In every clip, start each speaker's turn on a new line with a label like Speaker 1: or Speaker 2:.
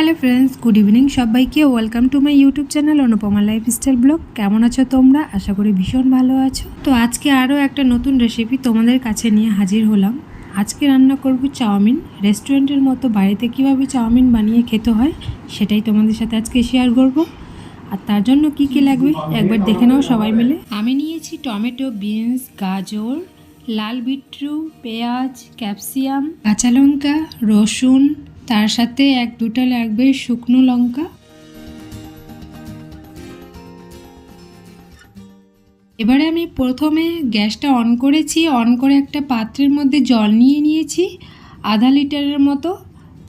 Speaker 1: Hello friends, good evening সবাইকে। Welcome to my YouTube channel Anupama lifestyle blog. কেমন আছো তোমরা? আশা করি ভীষণ ভালো আছো। তো আজকে আরও একটা নতুন রেসিপি তোমাদের কাছে নিয়ে হাজির হলাম। আজকে রান্না করব চাউমিন। রেস্টুরেন্টের মতো বাড়িতে কীভাবে চাউমিন বানিয়ে খেতে হয় সেটাই তোমাদের সাথে আজকে শেয়ার করব। আর তার জন্য কি কি লাগবে একবার দেখে নাও সবাই মিলে। আমি নিয়েছি টমেটো, বিনস, গাজর, লাল বিটরু পেঁয়াজ, ক্যাপসিয়াম, কাঁচা লঙ্কা, রসুন তার সাথে এক দুটা লাগবে শুকনো লঙ্কা। এবারে আমি প্রথমে গ্যাসটা অন করেছি, অন করে একটা পাত্রের মধ্যে জল নিয়ে নিয়েছি, আধা লিটারের মতো।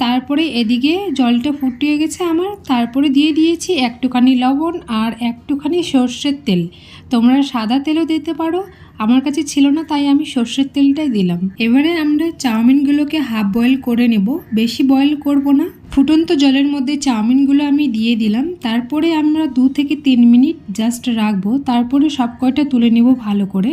Speaker 1: তারপরে এদিকে জলটা ফুটিয়ে গেছে আমার, তারপরে দিয়ে দিয়েছি একটুখানি লবণ আর একটুখানি সর্ষের তেল। তোমরা সাদা তেলও দিতে পারো আমার কাছে ছিল না, তাই আমি সর্ষের তেলটাই দিলাম। এবারে আমরা চাউমিনগুলোকে হাফ বয়েল করে নেব। বেশি বয়েল করব না। ফুটন্ত জলের মধ্যে চাউমিনগুলো আমি দিয়ে দিলাম। তারপরে আমরা দু থেকে তিন মিনিট জাস্ট রাখব। তারপরে সব কয়টা তুলে নেব ভালো করে।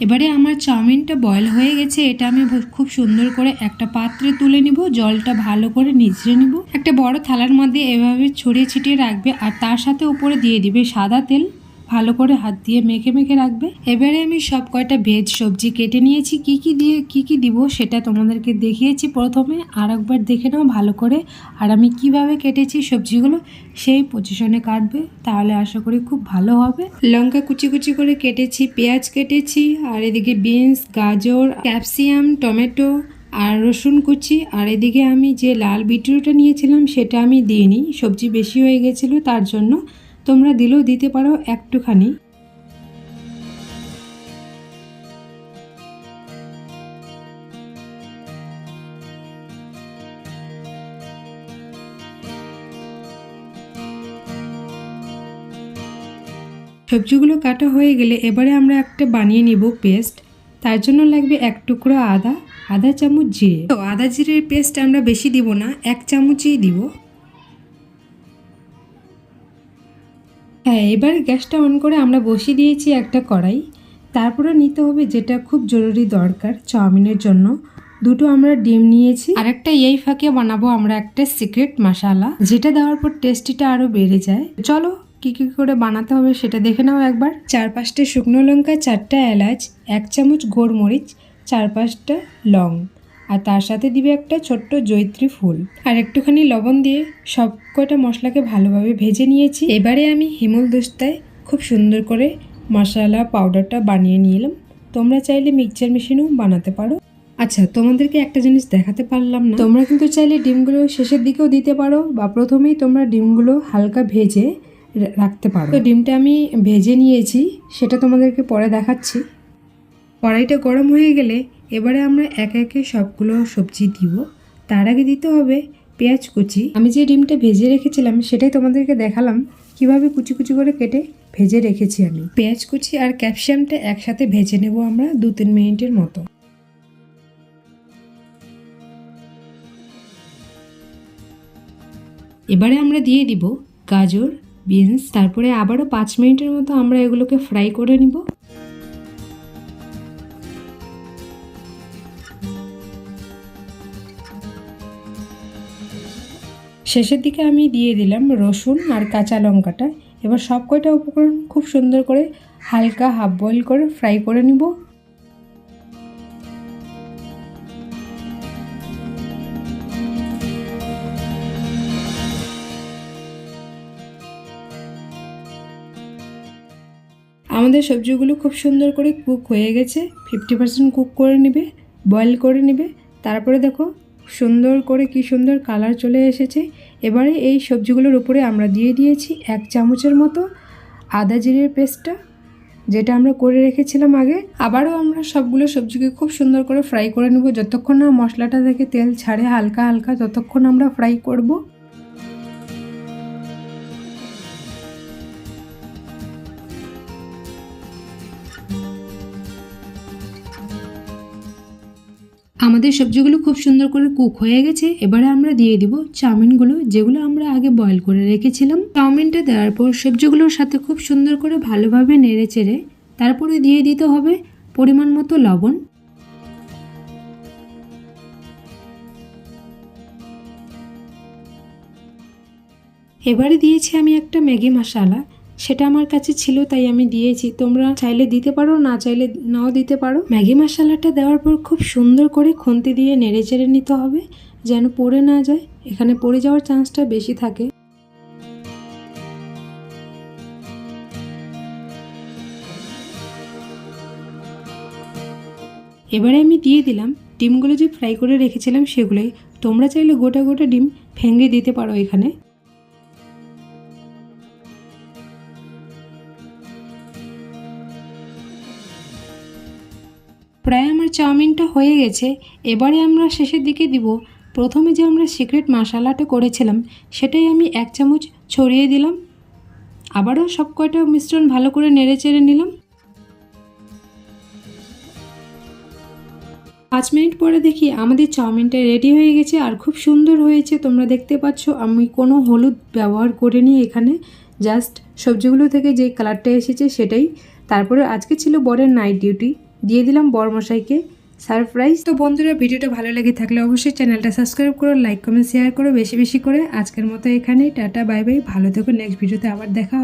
Speaker 1: এবারে আমার চাউমিনটা বয়ল হয়ে গেছে, এটা আমি খুব সুন্দর করে একটা পাত্রে তুলে নিব, জলটা ভালো করে নিচড়ে নিব। একটা বড় থালার মধ্যে এভাবে ছড়িয়ে ছিটিয়ে রাখবে, আর তার সাথে উপরে দিয়ে দিবে সাদা তেল। ভালো করে হাত দিয়ে মেখে মেখে রাখবে। এবারে আমি সব কয়টা ভেজ সবজি কেটে নিয়েছি। কি কি দিয়ে, কি কি দিব সেটা তোমাদেরকে দেখিয়েছি প্রথমে। আর একবার দেখে নাও ভালো করে। আর আমি কীভাবে কেটেছি সবজিগুলো সেই পজিশনে কাটবে। তাহলে আশা করি খুব ভালো হবে। লঙ্কা কুচি কুচি করে কেটেছি, পেঁয়াজ কেটেছি, আর এদিকে বিনস, গাজর, ক্যাপসিয়াম, টমেটো আর রসুন কুচি। আর এদিকে আমি যে লাল বিটরুটটা নিয়েছিলাম সেটা আমি দিইনি। সবজি বেশি হয়ে গেছিল তার জন্য। তোমরা দিলেও দিতে পারো একটুখানি। সবজিগুলো কাটা হয়ে গেলে এবারে আমরা একটা বানিয়ে নিব পেস্ট। তার জন্য লাগবে এক টুকরো আদা, আধা চামচ জিরে। তো আদা জিরের পেস্ট আমরা বেশি দিব না, এক চামচই দিব। হ্যাঁ এবার গ্যাসটা অন করে আমরা বসিয়ে দিয়েছি একটা কড়াই। তারপরে নিতে হবে যেটা খুব জরুরি দরকার, চাউমিনের জন্য। দুটো আমরা ডিম নিয়েছি। আর একটা এই ফাঁকে বানাবো আমরা একটা সিক্রেট মশালা যেটা দেওয়ার পর টেস্টিটা আরও বেড়ে যায়। চলো, কি কি করে বানাতে হবে সেটা দেখে নাও একবার। চার পাঁচটা শুকনো লঙ্কা, চারটা এলাচ, এক চামচ গোলমরিচ চার পাঁচটা লং। আর তার সাথে দিবে একটা ছোট্ট জৈত্রী ফুল। আর একটুখানি লবণ দিয়ে সব কয়টা মশলাকে ভালোভাবে ভেজে নিয়েছি। এবারে আমি হিমল দোস্তায় খুব সুন্দর করে মশলা পাউডারটা বানিয়ে নিলাম। তোমরা চাইলে মিক্সচার মেশিনও বানাতে পারো। আচ্ছা তোমাদেরকে একটা জিনিস দেখাতে পারলাম না। তোমরা কিন্তু চাইলে ডিমগুলো শেষের দিকেও দিতে পারো বা প্রথমেই তোমরা ডিমগুলো হালকা ভেজে রাখতে পারো। তো ডিমটা আমি ভেজে নিয়েছি, সেটা তোমাদেরকে পরে দেখাচ্ছি। কড়াইটা গরম হয়ে গেলে এবারে আমরা একে একে সবগুলো সবজি দিব। তার আগে দিতে হবে পেঁয়াজ কুচি। আমি যে ডিমটা ভেজে রেখেছিলাম সেটাই তোমাদেরকে দেখালাম। কীভাবে কুচি কুচি করে কেটে ভেজে রেখেছি আমি। পেঁয়াজ কুচি আর ক্যাপসিয়ামটা একসাথে ভেজে নেব আমরা দু তিন মিনিটের মতো। এবারে আমরা দিয়ে দিব গাজর, বিনস, তারপরে আবারও পাঁচ মিনিটের মতো আমরা এগুলোকে ফ্রাই করে নিব। শেষের দিকে আমি দিয়ে দিলাম রসুন আর কাঁচা লঙ্কাটা। এবার সব কয়টা উপকরণ খুব সুন্দর করে হালকা হাফ বয়েল করে ফ্রাই করে নিব। আমাদের সবজিগুলো খুব সুন্দর করে কুক হয়ে গেছে। ফিফটি পার্সেন্ট কুক করে নেবে, বয়েল করে নেবে। তারপরে দেখো সুন্দর করে কি সুন্দর কালার চলে এসেছে। এবারে এই সবজিগুলোর উপরে আমরা দিয়ে দিয়েছি এক চামচের মতো আদা জিরের পেস্টটা, যেটা আমরা করে রেখেছিলাম আগে। আবারও আমরা সবগুলো সবজিকে খুব সুন্দর করে ফ্রাই করে নেব। যতক্ষণ না মশলাটা থেকে তেল ছাড়ে হালকা হালকা, ততক্ষণ আমরা ফ্রাই করব। আমাদের সবজিগুলো খুব সুন্দর করে কুক হয়ে গেছে। এবারে আমরা দিয়ে দিব চাউমিনগুলো, যেগুলো আমরা আগে বয়েল করে রেখেছিলাম। চাউমিনটা দেওয়ার পর সবজিগুলোর সাথে খুব সুন্দর করে ভালোভাবে নেড়ে চেড়ে তারপরে দিয়ে দিতে হবে পরিমাণ মতো লবণ। এবারে দিয়েছি আমি একটা ম্যাগি মশালা। সেটা আমার কাছে ছিল, তাই আমি দিয়েছি। তোমরা চাইলে দিতে পারো, না চাইলে নাও দিতে পারো। ম্যাগি মশালাটা দেওয়ার পর খুব সুন্দর করে খুন্তি দিয়ে নেড়ে চেড়ে নিতে হবে, যেন পড়ে না যায়। এখানে পড়ে যাওয়ার চান্সটা বেশি থাকে। এবারে আমি দিয়ে দিলাম। ডিমগুলো যে ফ্রাই করে রেখেছিলাম সেগুলোই। তোমরা চাইলে গোটা গোটা ডিম ভেঙে দিতে পারো এখানে। চাউমিনটা হয়ে গেছে, এবারে আমরা শেষের দিকে দিব। প্রথমে যে আমরা সিক্রেট মশালাটা করেছিলাম, সেটাই আমি এক চামচ ছড়িয়ে দিলাম। আবারও সব কয়টা মিশ্রণ ভালো করে নেড়ে চেড়ে নিলাম। পাঁচ মিনিট পরে দেখি আমাদের চাউমিনটা রেডি হয়ে গেছে আর খুব সুন্দর হয়েছে। তোমরা দেখতে পাচ্ছ, আমি কোনো হলুদ ব্যবহার করিনি এখানে। জাস্ট সবজিগুলো থেকে যে কালারটা এসেছে সেটাই। তারপরে আজকে ছিল বরের নাইট ডিউটি। দিয়ে দিলাম বরমশাইকে সারপ্রাইজ। তো বন্ধুরা, ভিডিওটা ভালো লেগে থাকলে অবশ্যই চ্যানেলটা সাবস্ক্রাইব করো, লাইক, কমেন্ট শেয়ার করো। বেশি বেশি করে আজকের মতো এখানেই, টাটা, বাই বাই। ভালো থেকো নেক্সট ভিডিওতে আবার দেখা।